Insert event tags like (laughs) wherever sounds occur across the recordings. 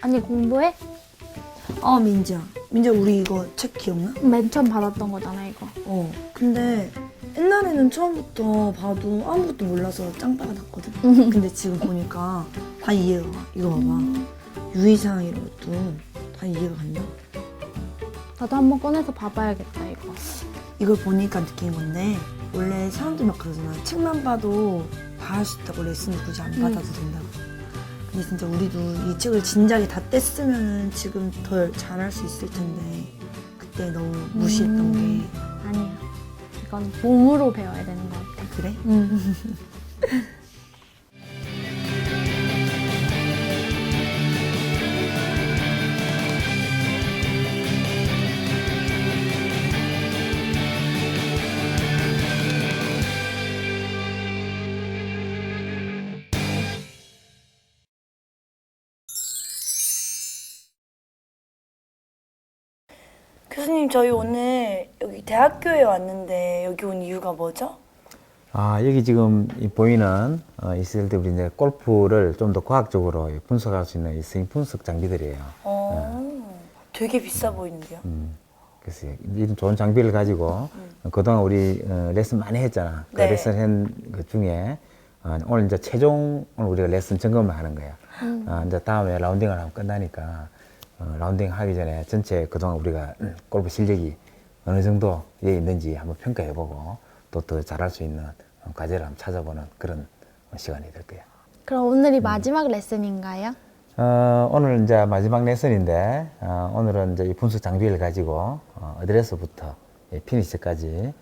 아니 공부해? 아 민지야 민지야 우리 이거 책 기억나? 맨 처음 받았던 거잖아 이거. 어 근데 옛날에는 처음부터 봐도 아무것도 몰라서 짱빠가 났거든 (laughs) 근데 지금 보니까 다 이해가 가 이거 봐봐 유의사항 이런 것도 다 이해가 간다 나도 한번 꺼내서 봐봐야겠다 이거. 이걸 보니까 느낀 건데 원래 사람들이 막 그러잖아 책만 봐도 다 할 수 있다고 레슨을 굳이 안 받아도 된다고 근데 진짜 우리도 이 책을 진작에 다 뗐으면 지금 덜 잘할 수 있을 텐데 그때 너무 무시했던 음. 아니야. 이건 몸으로 배워야 되는 것 같아. 게 그래? 응. (laughs) 교수님 저희 오늘 여기 대학교에 왔는데 여기 온 이유가 뭐죠? 아, 여기 지금 이 보이는 어, 있을 때 우리 이제 골프를 좀 더 과학적으로 분석할 수 있는 이 스윙 분석 장비들이에요. 어, 되게 비싸 보이는데요. 음, 그래서 이런 좋은 장비를 가지고 그동안 우리 어, 레슨 많이 했잖아. 그 네. 레슨 한그 중에 어, 오늘 이제 최종 오늘 우리가 레슨 점검을 하는 거야. 어, 이제 다음에 라운딩을 하면 끝나니까 어, 라운딩 하기 전에 전체 그동안 우리가 음, 골프 실력이 어느 정도에 있는지 한번 평가해보고 또 더 잘할 수 있는 어, 과제를 한번 찾아보는 그런 시간이 될 거야. 그럼 오늘이 마지막 레슨인가요? 어, 오늘 이제 마지막 레슨인데, 어, 오늘은 이제 이 분석 장비를 가지고, 어, 어드레스부터 이 피니시까지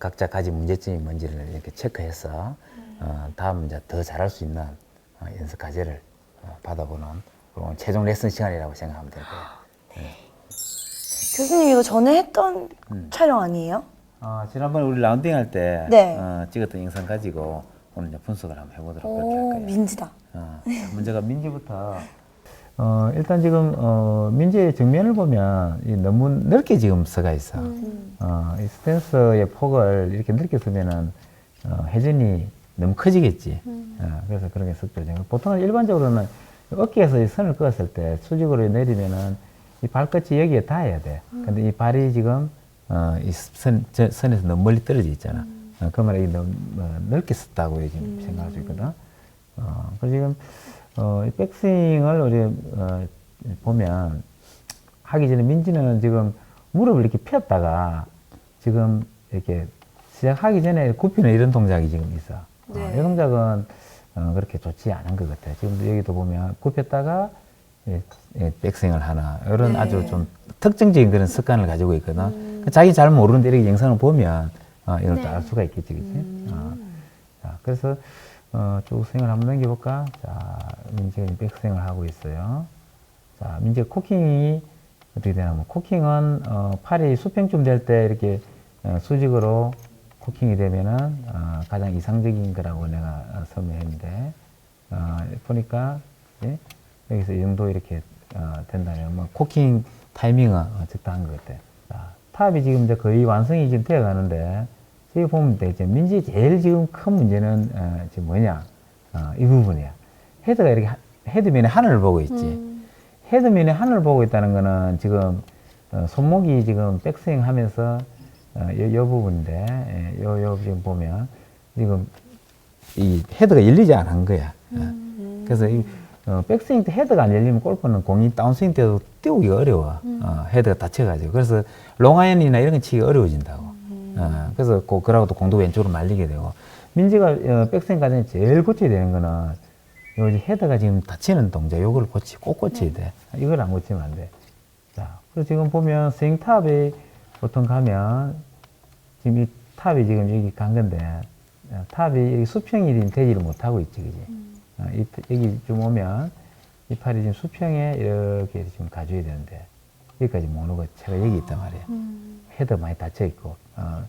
각자 가진 문제점이 뭔지를 이렇게 체크해서, 어, 다음 이제 더 잘할 수 있는 어, 연습 과제를 어, 받아보는 최종 레슨 시간이라고 생각하면 될 거예요. 교수님 이거 전에 했던 음. 촬영 아니에요? 어, 지난번에 우리 라운딩 할 때, 네. 어, 찍었던 영상 가지고 오늘 이제 분석을 한번 해보도록 그렇게 할 오 거예요. 민지다. 어, 문제가 민지부터. 어, 일단 지금, 어, 민지의 정면을 보면 이 너무 넓게 지금 써가 있어. 어, 이 스탠스의 폭을 이렇게 넓게 쓰면은, 어, 회전이 너무 커지겠지. 어, 그래서 그런 게 섞여져. 보통은 일반적으로는 어깨에서 이 선을 그었을 때 수직으로 내리면은 이 발끝이 여기에 닿아야 돼. 근데 이 발이 지금, 어, 이 선, 저 선에서 너무 멀리 떨어져 있잖아. 어, 그 말에 이 너무 어, 넓게 썼다고 지금 생각할 수 있거든. 어, 그래서 지금, 어, 이 백스윙을 우리, 어, 보면, 하기 전에 민지는 지금 무릎을 이렇게 폈다가 지금 이렇게 시작하기 전에 굽히는 이런 동작이 지금 있어. 어, 네. 이 동작은 어, 그렇게 좋지 않은 것 같아. 지금 여기도 보면 굽혔다가 예, 예, 백스윙을 하나. 이런 네. 아주 좀 특징적인 그런 습관을 가지고 있거든. 그 자기 잘 모르는데 이렇게 영상을 보면 어, 이런 네. 걸알 수가 있겠지, 그치? 어. 자, 그래서 어, 쭉 스윙을 한번 넘겨볼까? 자, 지금 백스윙을 하고 있어요. 자, 민지가 코킹이 어떻게 되냐면, 코킹은 어, 팔이 수평쯤 될 때 이렇게 어, 수직으로 코킹이 되면은 어, 가장 이상적인 거라고 내가 어, 설명했는데, 어, 보니까 예? 여기서 이 정도 이렇게 어, 된다면, 뭐 코킹 타이밍은 어, 적당한 것 같아. 자, 탑이 지금 이제 거의 완성이 지금 되어 가는데, 저기 보면 되겠죠. 민지 제일 지금 큰 문제는 어, 지금 뭐냐? 어, 이 부분이야. 헤드가 이렇게 하- 헤드면에 하늘을 보고 있지. 음. 헤드면에 하늘을 보고 있다는 거는 지금 어, 손목이 지금 백스윙 하면서 어, 요, 요 부분인데, 예, 요, 요 지금 보면 지금 이 헤드가 열리지 않은 거야. 어. 그래서 이 어, 백스윙 때 헤드가 안 열리면 골프는 공이 다운스윙 때도 띄우기가 어려워. 어, 헤드가 다쳐가지고. 그래서 롱아이언이나 이런 건 치기 어려워진다고. 어, 그래서 그, 그러고 또 공도 왼쪽으로 말리게 되고. 민지가 어, 백스윙 과정에 제일 고쳐야 되는 거는 요 헤드가 지금 다치는 동작, 요걸 고치, 꼭 고쳐야 돼. 이걸 안 고치면 안 돼. 자, 그리고 지금 보면 스윙 탑이 보통 가면 지금 이 탑이 지금 여기 간 건데 어, 탑이 여기 수평이 되지를 못하고 있지, 그지? 어, 이, 여기 좀 오면 이 팔이 지금 수평에 이렇게 지금 가줘야 되는데 여기까지 못 오고 제가 여기 있단 말이에요. 헤드 많이 닫혀 있고 어,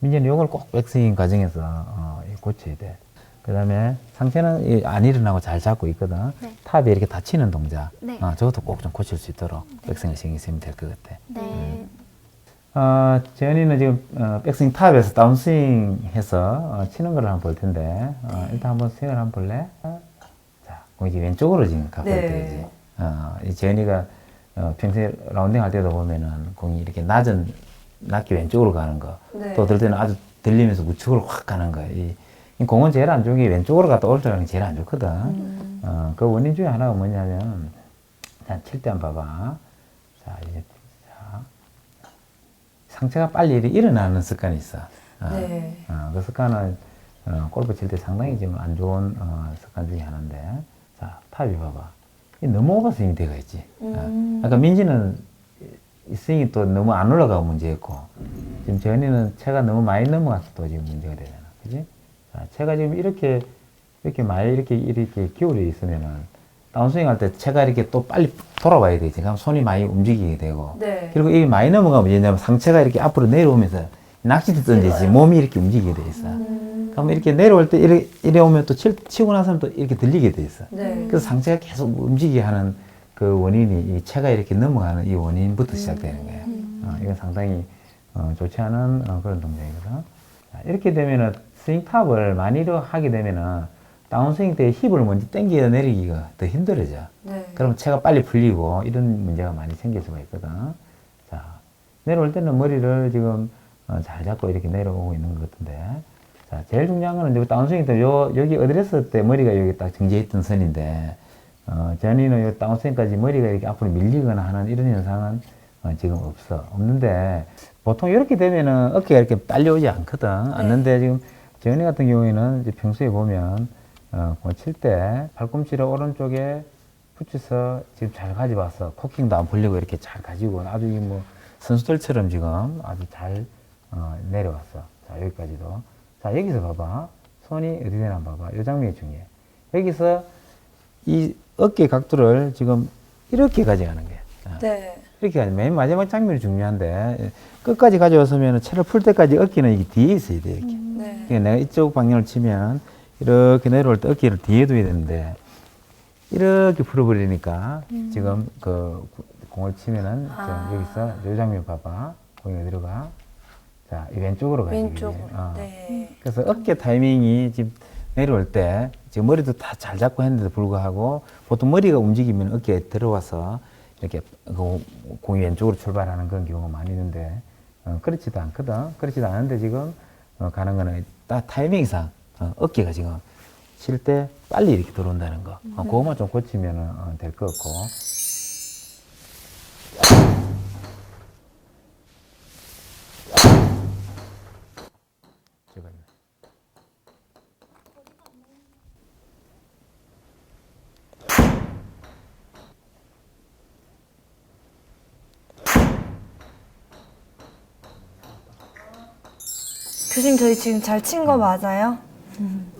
민지는 요걸 꼭 백스윙 과정에서 어, 이 고쳐야 돼. 그 다음에 상체는 이안 일어나고 잘 잡고 있거든. 네. 탑이 이렇게 닫히는 동작. 네. 어, 저것도 꼭 좀 고칠 수 있도록 백스윙을 신경 쓰면 될 것 같아. 네. 어, 재현이는 지금 어, 백스윙 탑에서 다운스윙 해서 어, 치는 걸 한번 볼 텐데 어, 일단 한번 스윙을 한번 볼래? 자, 공이 왼쪽으로 지금 가고 네. 있지. 어, 이 재현이가 어, 평소에 라운딩 할 때도 보면은 공이 이렇게 낮은 낮게 왼쪽으로 가는 거, 네. 또 어떨 때는 아주 들리면서 우측으로 확 가는 거. 이, 이 공은 제일 안 좋은 게 왼쪽으로 갔다 오른쪽으로 가는 게 제일 안 좋거든. 어, 그 원인 중에 하나가 뭐냐면, 자, 칠 때 한번 봐봐. 자, 이제, 자. 상체가 빨리 일어나는 습관이 있어. 어, 네. 어, 그 습관은 어, 골프 칠 때 상당히 지금 안 좋은 어, 습관 중에 하나인데, 자, 탑이 봐봐. 이 너무 오버 스윙이 되어 있지. 어, 아까 민지는 이 스윙이 또 너무 안 올라가고 문제였고, 지금 재현이는 채가 너무 많이 넘어가서 또 지금 문제가 되잖아. 그지? 자, 채가 지금 이렇게, 이렇게 많이 이렇게, 이렇게 기울여 있으면은, 다운스윙 할때 채가 이렇게 또 빨리 돌아와야 되지. 그럼 손이 많이 움직이게 되고. 네. 그리고 이게 많이 넘어가면 왜냐면 상체가 이렇게 앞으로 내려오면서 낚시도 던지지 몸이 이렇게 움직이게 돼 있어. 그러면 이렇게 내려올 때 이래, 이래 오면 또 치, 치고 나서는 또 이렇게 들리게 돼 있어. 네. 그래서 상체가 계속 움직이게 하는 그 원인이 이 체가 이렇게 넘어가는 이 원인부터 시작되는 거예요. 어, 이건 상당히 어, 좋지 않은 어, 그런 동작이거든. 자, 이렇게 되면은 스윙 탑을 많이 하게 되면은 다운스윙 때 힙을 먼저 당겨 내리기가 더 힘들어져. 네. 그러면 체가 빨리 풀리고 이런 문제가 많이 생길 수가 있거든. 자, 내려올 때는 머리를 지금 어, 잘 잡고 이렇게 내려오고 있는 것 같은데. 자, 제일 중요한 거는 이제 다운스윙 때 요, 여기 어드레스 때 머리가 여기 딱 정지해 있던 선인데, 어, 전이는 요 다운스윙까지 머리가 이렇게 앞으로 밀리거나 하는 이런 현상은 어, 지금 없어. 없는데, 보통 이렇게 되면은 어깨가 이렇게 딸려오지 않거든. 않는데 지금 재현이 같은 경우에는 이제 평소에 보면, 어, 칠 때 팔꿈치를 오른쪽에 붙여서 지금 잘 가져와서 코킹도 안 풀리고 이렇게 잘 가지고 아주 이뭐 선수들처럼 지금 아주 잘 어, 내려왔어. 자 여기까지도. 자 여기서 봐봐. 손이 어디 되나 봐봐. 이 장면이 중요해. 여기서 이 어깨 각도를 지금 이렇게 가져가는 거야. 자, 네. 이렇게 가지. 맨 마지막 장면이 중요한데 예, 끝까지 가져왔으면 채를 풀 때까지 어깨는 이게 뒤에 있어야 돼. 이렇게. 네. 그러니까 내가 이쪽 방향을 치면 이렇게 내려올 때 어깨를 뒤에 둬야 되는데 이렇게 풀어버리니까 지금 그 공을 치면은 지금 아. 여기서 요 장면 봐봐 공이 어디로 가? 자, 이 왼쪽으로 가지. 왼쪽으로. 어. 네. 그래서 어깨 타이밍이 지금 내려올 때 지금 머리도 다 잘 잡고 했는데도 불구하고 보통 머리가 움직이면 어깨에 들어와서 이렇게 그 공이 왼쪽으로 출발하는 그런 경우가 많이 있는데 어, 그렇지도 않거든. 그렇지도 않은데 지금 어, 가는 거는 딱 타이밍상 어, 어깨가 지금 칠 때 빨리 이렇게 들어온다는 거. 어, 그거만 좀 고치면 어, 될것 같고. 교수님 저희 지금 잘 친 거 맞아요?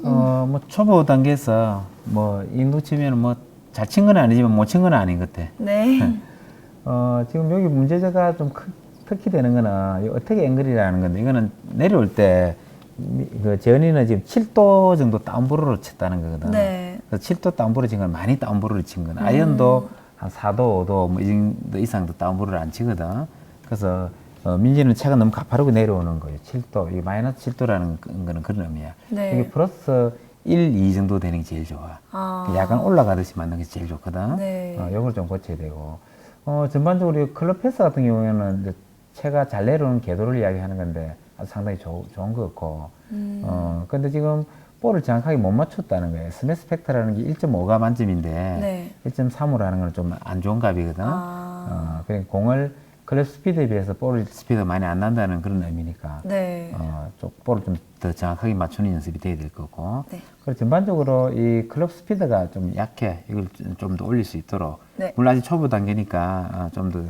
어, 뭐 초보 단계에서 뭐 인도 치면 뭐 잘 친 건 아니지만 못 친 건 아닌 것 같아. 네. (laughs) 어, 지금 여기 문제제가 좀 크, 특히 되는 거는 이 어떻게 앵글이라는 건데 이거는 내려올 때 미- 그 재현이는 지금 7도 정도 다운브로로 쳤다는 거거든. 네. 그래서 7도 다운브로 친 건 많이 다운브로를 친 거는 아이언도 한 4도, 5도 뭐 이 정도 이상도 다운브로를 안 치거든. 그래서 어, 민지는 차가 너무 가파르게 내려오는 거예요. 7도. 이 마이너스 7도라는 거는 그런 의미야. 네. 이게 플러스 1, 2 정도 되는 게 제일 좋아. 아. 약간 올라가듯이 맞는 게 제일 좋거든. 네. 어, 요걸 좀 고쳐야 되고. 어, 전반적으로 이 클럽 패스 같은 경우에는 이제 채가 잘 내려오는 궤도를 이야기하는 건데 아주 상당히 좋, 좋은 것 같고. 음. 어, 근데 지금 볼을 정확하게 못 맞췄다는 거예요. 스매스 팩터라는 게 1.5가 만점인데 네. 1.3으로 하는 건 좀 안 좋은 값이거든. 아. 어, 그러니까 공을 클럽 스피드에 비해서 볼 스피드가 많이 안 난다는 그런 의미니까. 네. 어, 좀 볼을 좀 더 정확하게 맞추는 연습이 돼야 될 거고. 네. 그리고 전반적으로 이 클럽 스피드가 좀 약해. 이걸 좀 더 올릴 수 있도록. 네. 물론 아직 초보 단계니까 어, 좀 더,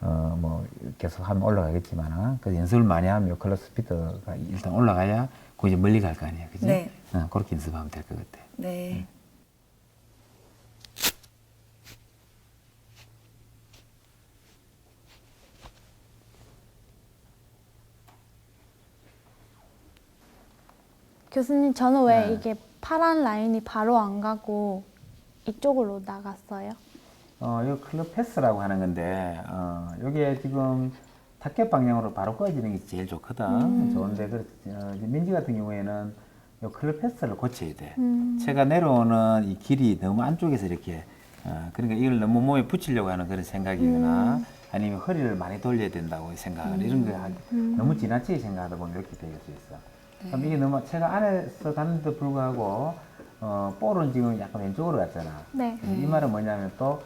어, 뭐, 계속 하면 올라가겠지만, 그 연습을 많이 하면 요 클럽 스피드가 일단 올라가야 그 이제 멀리 갈 거 아니야. 그지? 네. 어, 그렇게 연습하면 될 것 같아. 네. 교수님 저는 왜 네. 이게 파란 라인이 바로 안 가고 이쪽으로 나갔어요? 어, 이 클럽 패스라고 하는 건데, 어, 요게 지금 타켓 방향으로 바로 꺼지는 게 제일 좋거든. 좋은데, 그, 어, 민지 같은 경우에는 요 클럽 패스를 고쳐야 돼. 음. 채가 내려오는 이 길이 너무 안쪽에서 이렇게 어, 그러니까 이걸 너무 몸에 붙이려고 하는 그런 생각이거나 아니면 허리를 많이 돌려야 된다고 생각을 이런 거 하- 너무 지나치게 생각하다 보면 이렇게 될수 있어. 그럼 이게 너무 제가 안에서 갔는데도 불구하고 어, 볼은 지금 약간 왼쪽으로 갔잖아. 네. 이 말은 뭐냐면 또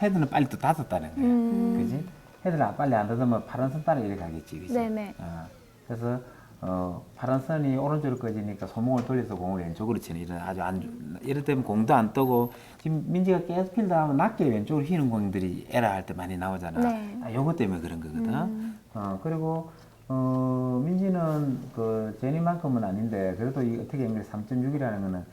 헤드는 빨리 또 닫았다는 거야. 음. 그지? 헤드를 빨리 안 닫으면 파란 선 따라 이렇게 가겠지. 그지? 네네. 어, 그래서 어, 파란 선이 오른쪽으로 꺼지니까 손목을 돌려서 공을 왼쪽으로 치는 이런 아주 안 좋- 이럴 때면 공도 안 떠고 지금 민지가 계속 필다 하면 낮게 왼쪽으로 휘는 공들이 에라 할 때 많이 나오잖아. 네. 아, 요것 때문에 그런 거거든. 어, 그리고 어, 민지는 그 제니만큼은 아닌데 그래도 이 어떻게 보면 3.6이라는 거는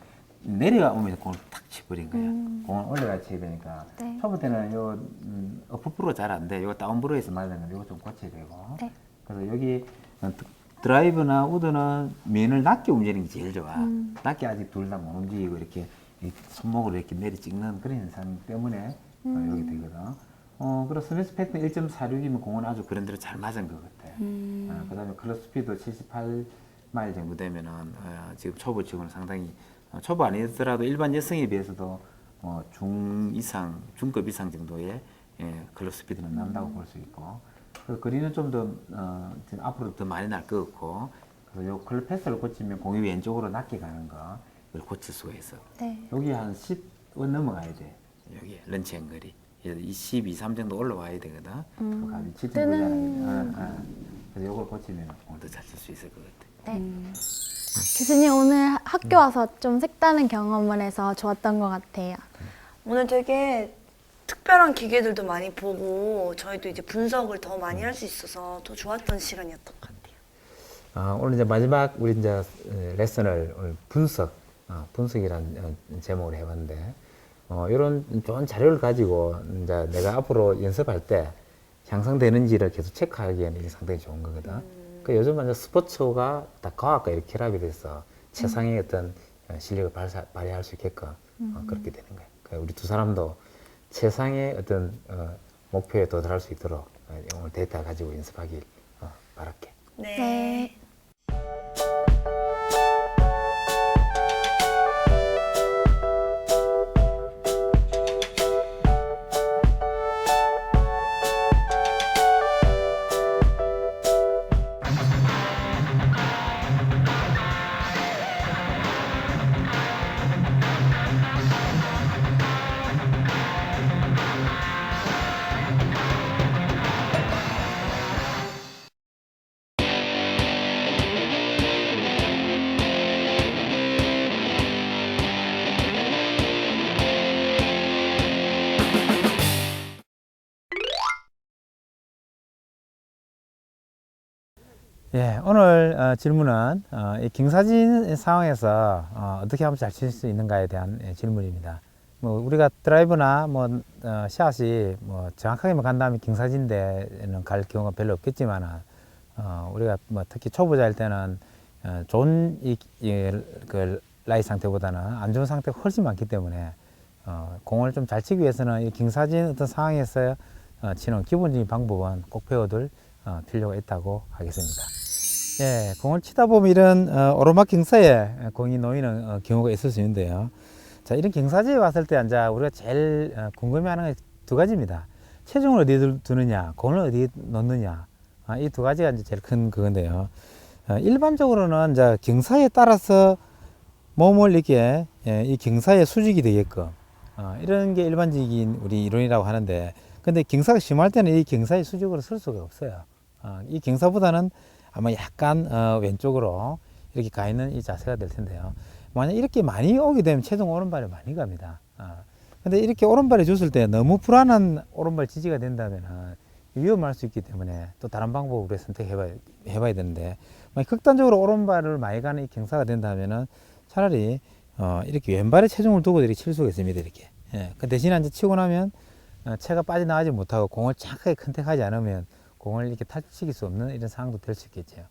내려오면서 공을 탁 치버린 거야. 공을 올려가 쳐야 되니까. 네. 초보 때는 요 음, 어프프로 잘 안 돼. 이거 다운브로에서 건데 이거 좀 고쳐야 되고. 네. 그래서 여기 어, 드- 드라이브나 우드는 면을 낮게 움직이는 게 제일 좋아. 음. 낮게 아직 둘 다 못 움직이고 이렇게 이 손목으로 이렇게 내리 찍는 그런 현상 때문에 음. 어, 이렇게 되거든. 어, 그래서 스미스 패턴 1.46이면 공은 아주 그런 대로 잘 맞은 것 같아. 음. 어, 그 다음에 클럽 스피드 78마일 정도 되면은 어, 지금 초보 치고는 상당히 어, 초보 아니더라도 일반 여성에 비해서도 어, 중 이상, 중급 이상 정도의 예, 클럽 스피드는 난다고 볼수 있고 그 거리는 좀 더 어, 지금 앞으로 더 많이 날 것 같고 그래서 요 클럽 패스를 고치면 공이 왼쪽으로 낮게 가는 거 이걸 고칠 수가 있어. 네. 여기 한 10원 넘어가야 돼. 여기 런치 앵글이. 그래서 22, 3 정도 올라와야 되거든. 음, 그 값이 7.9잖아. 뜨는- 어, 어. 그래서 이걸 고치면 공도 잘쓸수 있을 것 같아. 네. 교수님 오늘 학교 와서 좀 색다른 경험을 해서 좋았던 것 같아요. 오늘 되게 특별한 기계들도 많이 보고 저희도 이제 분석을 더 많이 할 수 있어서 더 좋았던 시간이었던 것 같아요. 아, 오늘 이제 마지막 우리 이제 어, 레슨을 오늘 분석, 어, 분석이란 어, 제목으로 해봤는데, 어, 이런 좋은 자료를 가지고 이제 내가 앞으로 연습할 때 향상되는지를 계속 체크하기에는 이게 상당히 좋은 거거든. 그 요즘 완전 스포츠가 다 과학과 이렇게 결합이 돼서 최상의 어떤 어, 실력을 발사, 발휘할 수 있게끔 어, 그렇게 되는 거예요. 그러니까 우리 두 사람도 최상의 어떤 어, 목표에 도달할 수 있도록 어, 오늘 데이터 가지고 연습하길 어, 바랄게. 네. 예, 오늘 어, 질문은 어, 이 경사진 상황에서 어, 떻게 하면 잘 칠 수 있는가에 대한 예, 질문입니다. 뭐 우리가 드라이브나 뭐 어, 샷이 뭐 정확하게만 간다면 경사진대는 갈 경우가 별로 없겠지만 어, 우리가 뭐 특히 초보자일 때는 어, 좋은 이, 이, 그 라이 상태보다는 안 좋은 상태가 훨씬 많기 때문에 어, 공을 좀 잘 치기 위해서는 이 경사진 어떤 상황에서 어, 치는 기본적인 방법은 꼭 배워둘 어, 필요가 있다고 하겠습니다. 예, 공을 치다 보면 이런 어, 오르막 경사에 공이 놓이는 어, 경우가 있을 수 있는데요. 자, 이런 경사지에 왔을 때 이제 우리가 제일 어, 궁금해하는 게두 가지입니다. 체중을 어디에 두- 두느냐, 공을 어디에 놓느냐. 아, 이 두 가지가 이제 제일 큰 그건데요. 어, 일반적으로는 이제 경사에 따라서 몸을 이렇게 예, 이 경사에 수직이 되게끔 어, 이런 게 일반적인 우리 이론이라고 하는데 근데 경사가 심할 때는 이 경사의 수직으로 쓸 수가 없어요. 어, 이 경사보다는 아마 약간 어, 왼쪽으로 이렇게 가 있는 이 자세가 될 텐데요. 만약 이렇게 많이 오게 되면 체중 오른발이 많이 갑니다. 어, 근데 이렇게 오른발에 줬을 때 너무 불안한 오른발 지지가 된다면 위험할 수 있기 때문에 또 다른 방법을 우리가 선택해봐야 해봐야 되는데 만약 극단적으로 오른발을 많이 가는 이 경사가 된다면은 차라리 어, 이렇게 왼발에 체중을 두고 이렇게 칠 수가 있습니다. 이렇게. 예. 그 대신에 이제 치고 나면 어, 채가 빠져나가지 못하고 공을 정확하게 컨택하지 않으면 공을 이렇게 탈취킬 수 없는 이런 상황도 될 수 있겠죠.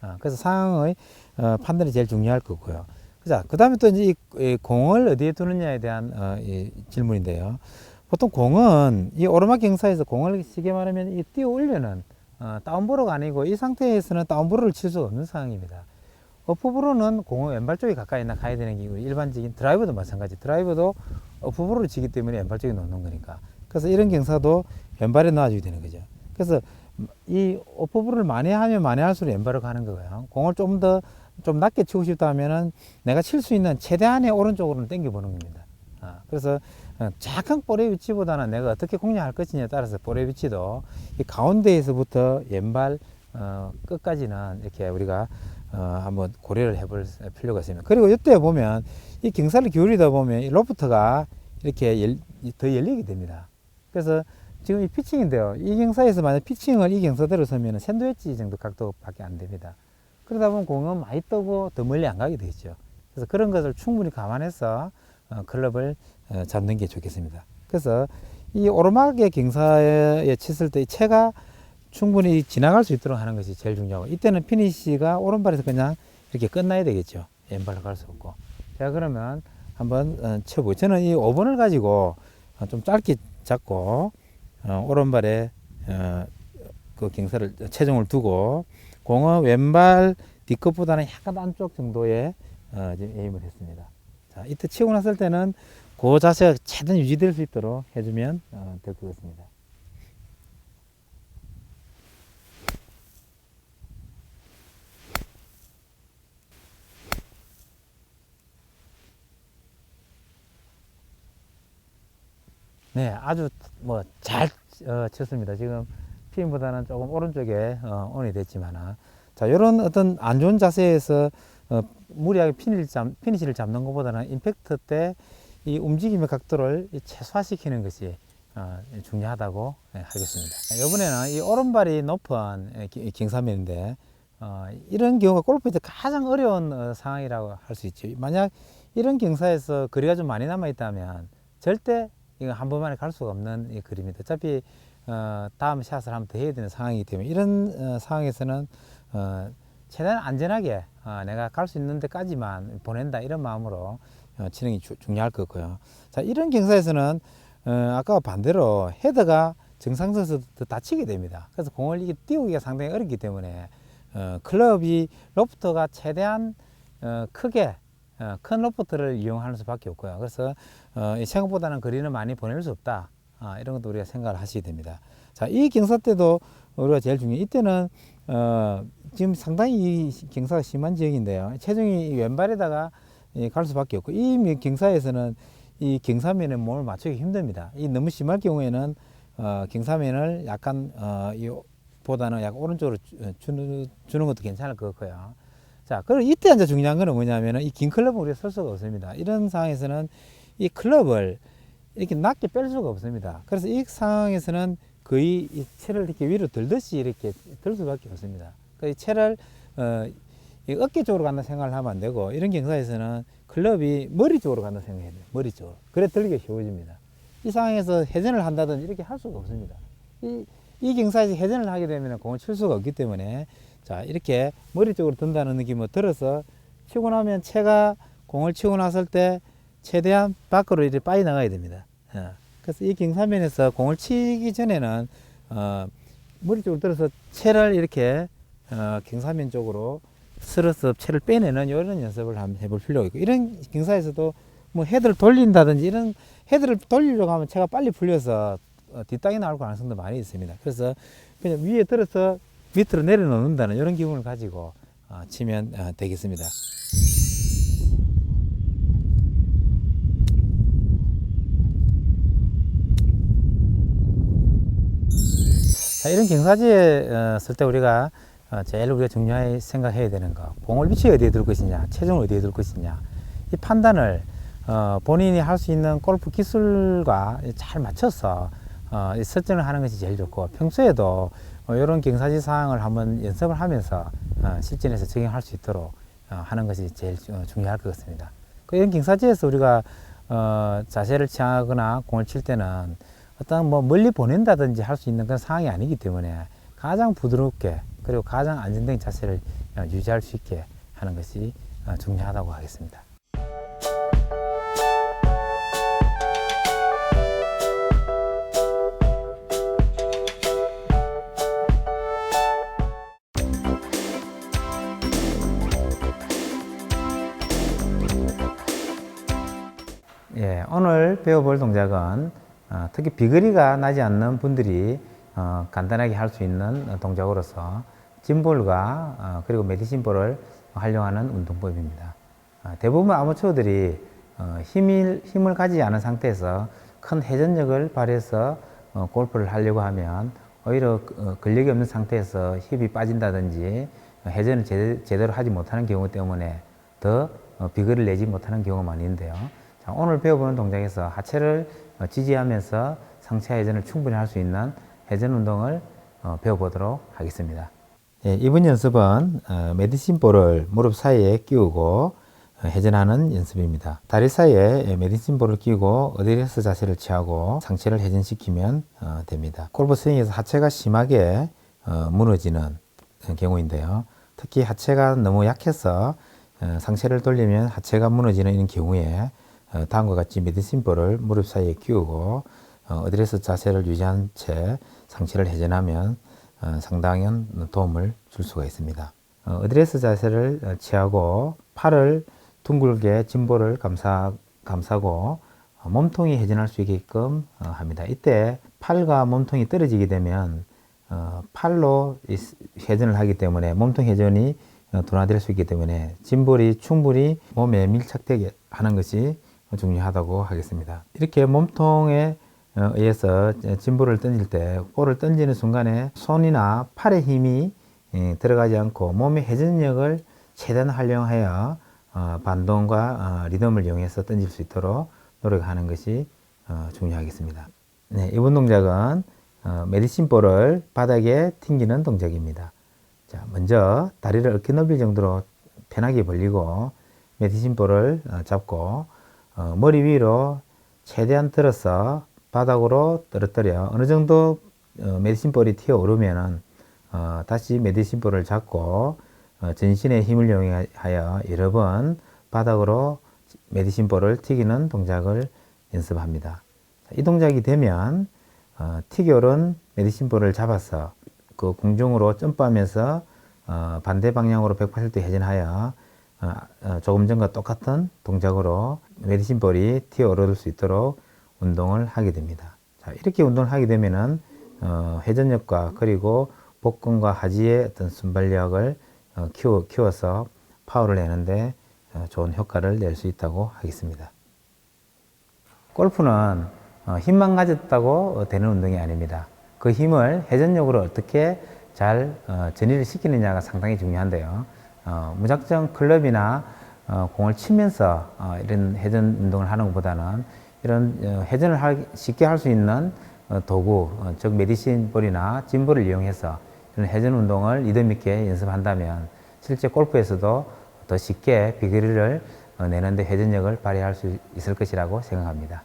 어, 그래서 상황의 어, 판단이 제일 중요할 거고요. 자, 그 다음에 또 이제 이, 이 공을 어디에 두느냐에 대한 어, 이 질문인데요. 보통 공은 이 오르막 경사에서 공을 쉽게 말하면 이 뛰어 올려는 어, 다운브로가 아니고 이 상태에서는 다운브로를 칠 수가 없는 상황입니다. 어프브로는 공은 왼발 쪽에 가까이 나 가야 되는 게 우리 일반적인 드라이버도 마찬가지. 드라이버도 어프로를 치기 때문에 왼발 쪽에 놓는 거니까. 그래서 이런 경사도 왼발에 놔줘야 되는 거죠. 그래서 이 오프브를 많이 하면 많이 할수록 왼발을 가는 거고요. 공을 좀 더 좀 낮게 치고 싶다 하면은 내가 칠 수 있는 최대한의 오른쪽으로는 당겨보는 겁니다. 아, 그래서 어, 정확한 볼의 위치보다는 내가 어떻게 공략할 것이냐에 따라서 볼의 위치도 이 가운데에서부터 왼발 어, 끝까지는 이렇게 우리가 어, 한번 고려를 해볼 필요가 있습니다. 그리고 이때 보면 이 경사를 기울이다 보면 이 로프트가 이렇게 열, 더 열리게 됩니다. 그래서 지금 이 피칭인데요. 이 경사에서 만약 피칭을 이 경사대로 서면 샌드웨지 정도 각도밖에 안 됩니다. 그러다 보면 공은 많이 떠고 더 멀리 안 가게 되겠죠. 그래서 그런 것을 충분히 감안해서 어, 클럽을 어, 잡는 게 좋겠습니다. 그래서 이 오르막의 경사에 쳤을 때이 채가 충분히 지나갈 수 있도록 하는 것이 제일 중요하고 이때는 피니시가 오른발에서 그냥 이렇게 끝나야 되겠죠. 왼발로 갈 수 없고. 자 그러면 한번 어, 쳐보고 저는 이 5번을 가지고 어, 좀 짧게 잡고 어, 오른발에 어, 그 경사를 체중을 두고 공은 왼발 뒤끝보다는 약간 안쪽 정도의 어, 지금 에임을 했습니다. 자 이때 치고 났을 때는 그 자세가 최대한 유지될 수 있도록 해주면 어, 될것 같습니다. 네, 아주 뭐잘 어, 쳤습니다. 지금 피임보다는 조금 오른쪽에 어, 온이 됐지만은 자 이런 어떤 안 좋은 자세에서 어, 무리하게 피니를, 잡, 피니시를 잡는 것보다는 임팩트 때 이 움직임의 각도를 이 최소화시키는 것이 어, 중요하다고 예, 하겠습니다. 이번에는 이 오른발이 높은 예, 기- 경사면인데 어, 이런 경우가 골프에서 가장 어려운 어, 상황이라고 할 수 있죠. 만약 이런 경사에서 거리가 좀 많이 남아 있다면 절대 이거 한 번만에 갈 수가 없는 이 그림입니다. 어차피 어, 다음 샷을 한번 더 해야 되는 상황이기 때문에 이런 어, 상황에서는 어, 최대한 안전하게 어, 내가 갈 수 있는 데까지만 보낸다 이런 마음으로 어, 치는 게 주- 중요할 것 같고요. 자 이런 경사에서는 어, 아까 반대로 헤드가 정상선에서 더 다치게 됩니다. 그래서 공을 이게 띄우기가 상당히 어렵기 때문에 어, 클럽이 로프트가 최대한 어, 크게 어, 큰 로프트를 이용하는 수밖에 없고요. 그래서 어, 이 생각보다는 거리는 많이 보낼 수 없다. 아, 이런 것도 우리가 생각을 하셔야 됩니다. 자, 이 경사 때도 우리가 제일 중요해. 이때는 어, 지금 상당히 이 경사가 심한 지역인데요. 체중이 이 왼발에다가 이갈 수밖에 없고 이 미- 경사에서는 이 경사면에 몸을 맞추기 힘듭니다. 이 너무 심할 경우에는 어, 경사면을 약간 어, 이 보다는 약간 오른쪽으로 주- 어, 주는, 주는 것도 괜찮을 것 같고요. 자, 그리고 이때 이제 중요한 거는 뭐냐면은 이 긴 클럽은 우리가 쓸 수가 없습니다. 이런 상황에서는 이 클럽을 이렇게 낮게 뺄 수가 없습니다. 그래서 이 상황에서는 거의 이 채를 이렇게 위로 들듯이 이렇게 들 수밖에 없습니다. 그이 채를 어, 이 어깨 쪽으로 간다 생각을 하면 안 되고 이런 경사에서는 클럽이 머리 쪽으로 간다 생각해야 돼요. 머리 쪽으로. 그래 들기가 쉬워집니다. 이 상황에서 회전을 한다든지 이렇게 할 수가 없습니다. 이, 이 경사에서 회전을 하게 되면 공을 칠 수가 없기 때문에 자 이렇게 머리 쪽으로 든다는 느낌으로 들어서 치고 나면 채가 공을 치고 났을 때 최대한 밖으로 이렇게 빠져 나가야 됩니다. 어, 그래서 이 경사면에서 공을 치기 전에는 어, 머리 쪽으로 들어서 채를 이렇게 어, 경사면 쪽으로 쓸어서 채를 빼내는 이런 연습을 한번 해볼 필요가 있고 이런 경사에서도 뭐 헤드를 돌린다든지 이런 헤드를 돌리려고 하면 채가 빨리 풀려서 어, 뒷땅이 나올 가능성도 많이 있습니다. 그래서 그냥 위에 들어서 밑으로 내려놓는다는 이런 기분을 가지고 어, 치면 어, 되겠습니다. 자, 이런 경사지에 어, 쓸때 우리가 어, 제일 우리가 중요하게 생각해야 되는 거, 공을 위치 어디에 둘 것이냐, 체중을 어디에 둘 것이냐, 이 판단을 어, 본인이 할 수 있는 골프 기술과 잘 맞춰서 어, 이 설정을 하는 것이 제일 좋고 평소에도 어, 이런 경사지 사항을 한번 연습을 하면서 어, 실전에서 적용할 수 있도록 어, 하는 것이 제일 주- 어, 중요할 것 같습니다. 그 이런 경사지에서 우리가 어, 자세를 취하거나 공을 칠 때는 어떤 뭐 멀리 보낸다든지 할 수 있는 그런 상황이 아니기 때문에 가장 부드럽게 그리고 가장 안정된 자세를 어, 유지할 수 있게 하는 것이 어, 중요하다고 하겠습니다. 배워볼 동작은 어, 특히 비거리가 나지 않는 분들이 어, 간단하게 할 수 있는 동작으로서 짐볼과 어, 그리고 메디신볼을 활용하는 운동법입니다. 어, 대부분 아마추어들이 어, 힘을, 힘을 가지지 않은 상태에서 큰 회전력을 발휘해서 어, 골프를 하려고 하면 오히려 어, 근력이 없는 상태에서 힙이 빠진다든지 어, 회전을 제대, 제대로 하지 못하는 경우 때문에 더 어, 비거리를 내지 못하는 경우가 많이 있는데요. 자, 오늘 배워보는 동작에서 하체를 어, 지지하면서 상체 회전을 충분히 할 수 있는 회전 운동을 어, 배워보도록 하겠습니다. 예, 이번 연습은 어, 메디신 볼을 무릎 사이에 끼우고 어, 회전하는 연습입니다. 다리 사이에 예, 메디신 볼을 끼고 어드레스 자세를 취하고 상체를 회전시키면 어, 됩니다. 골프 스윙에서 하체가 심하게 어, 무너지는 경우인데요. 특히 하체가 너무 약해서 어, 상체를 돌리면 하체가 무너지는 이런 경우에 어, 다음과 같이 메디신 볼을 무릎 사이에 끼우고 어, 어드레스 자세를 유지한 채 상체를 회전하면 어, 상당한 도움을 줄 수가 있습니다. 어, 어드레스 자세를 어, 취하고 팔을 둥글게 짐볼을 감싸, 감싸고 어, 몸통이 회전할 수 있게끔 어, 합니다. 이때 팔과 몸통이 떨어지게 되면 어, 팔로 회전을 하기 때문에 몸통 회전이 어, 둔화될 수 있기 때문에 짐볼이 충분히 몸에 밀착되게 하는 것이 중요하다고 하겠습니다. 이렇게 몸통에 어, 의해서 짐볼을 던질 때 볼을 던지는 순간에 손이나 팔의 힘이 예, 들어가지 않고 몸의 회전력을 최대한 활용하여 어, 반동과 어, 리듬을 이용해서 던질 수 있도록 노력하는 것이 어, 중요하겠습니다. 네, 이번 동작은 어, 메디신 볼을 바닥에 튕기는 동작입니다. 자, 먼저 다리를 어깨 넓이 정도로 편하게 벌리고 메디신 볼을 어, 잡고 어, 머리 위로 최대한 들어서 바닥으로 떨어뜨려 어느 정도 어, 메디신 볼이 튀어 오르면은 어, 다시 메디신 볼을 잡고 어, 전신의 힘을 이용하여 여러 번 바닥으로 메디신 볼을 튀기는 동작을 연습합니다. 자, 이 동작이 되면 어, 튀겨 오른 메디신 볼을 잡아서 그 공중으로 점프하면서 어, 반대 방향으로 180도 회전하여 조금 전과 똑같은 동작으로 메디신 볼이 튀어 오를 수 있도록 운동을 하게 됩니다. 자, 이렇게 운동을 하게 되면은 어, 회전력과 그리고 복근과 하지의 어떤 순발력을 어, 키워, 키워서 파워를 내는데 어, 좋은 효과를 낼 수 있다고 하겠습니다. 골프는 어, 힘만 가졌다고 어, 되는 운동이 아닙니다. 그 힘을 회전력으로 어떻게 잘 어, 전이를 시키느냐가 상당히 중요한데요. 어, 무작정 클럽이나 어, 공을 치면서 어, 이런 회전 운동을 하는 것보다는 이런 어, 회전을 할- 쉽게 할 수 있는 어, 도구, 어, 즉 메디신 볼이나 짐볼을 이용해서 이런 회전 운동을 리듬 있게 연습한다면 실제 골프에서도 더 쉽게 비거리를 어, 내는데 회전력을 발휘할 수 있을 것이라고 생각합니다.